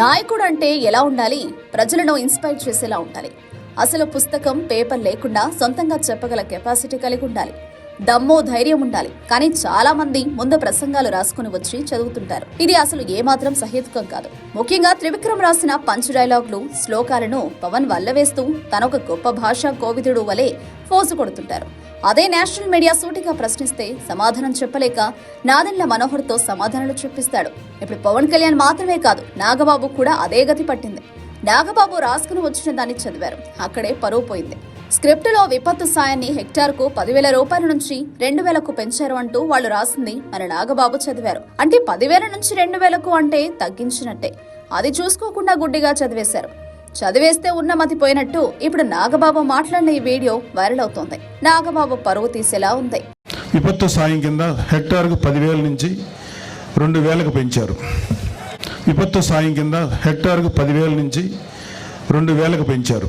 నాయకుడు అంటే ఎలా ఉండాలి? ప్రజలను ఇన్స్పైర్ చేసేలా ఉండాలి. అసలు పుస్తకం పేపర్ లేకుండా సొంతంగా చెప్పగల కెపాసిటీ కలిగి ఉండాలి దమ్ము ధైర్యం ఉండాలి. కానీ చాలా మంది ముందు ప్రసంగాలు రాసుకుని వచ్చి చదువుతుంటారు. ఇది అసలు ఏమాత్రం సహేతుకం కాదు. ముఖ్యంగా త్రివిక్రమ్ రాసిన పంచ్ డైలాగులు శ్లోకాలను పవన్ వల్లవేస్తూ తనొక గొప్ప భాషా కోవిదుడు వలె ఫోజు కొడుతుంటారు. అదే నేషనల్ మీడియా సూటిగా ప్రశ్నిస్తే సమాధానం చెప్పలేక నాదెండ్ల మనోహర్తో సమాధానాలు చెప్పిస్తాడు. ఇప్పుడు పవన్ కళ్యాణ్ మాత్రమే కాదు నాగబాబు కూడా అదే గతి పట్టింది. నాగబాబు రాసుకుని వచ్చిన దాన్ని చదివారు. అక్కడే పరువు పోయింది. స్క్రిప్టులో విపత్తు సాయాన్ని హెక్టార్కు పదివేల రూపాయల నుంచి రెండు వేలకు పెంచారు అంటూ వాళ్ళు రాసింది మన నాగబాబు చదివారు. అంటే పదివేల నుంచి రెండు వేలకు అంటే తగ్గించినట్టే. అది చూసుకోకుండా గుడ్డిగా చదివేశారు. చదివేస్తే ఉన్న మతిపోయినట్టు ఇప్పుడు నాగబాబు మాట్లాడిన ఈ వీడియో వైరల్ అవుతోంది. నాగబాబు పరువు తీసేలా ఉంది. విపత్తు సాయం కింద హెక్టార్కు పదివేల నుంచి రెండు వేలకు పెంచారు. విపత్తు సాయం కింద హెక్టార్కు పదివేల నుంచి రెండు వేలకు పెంచారు.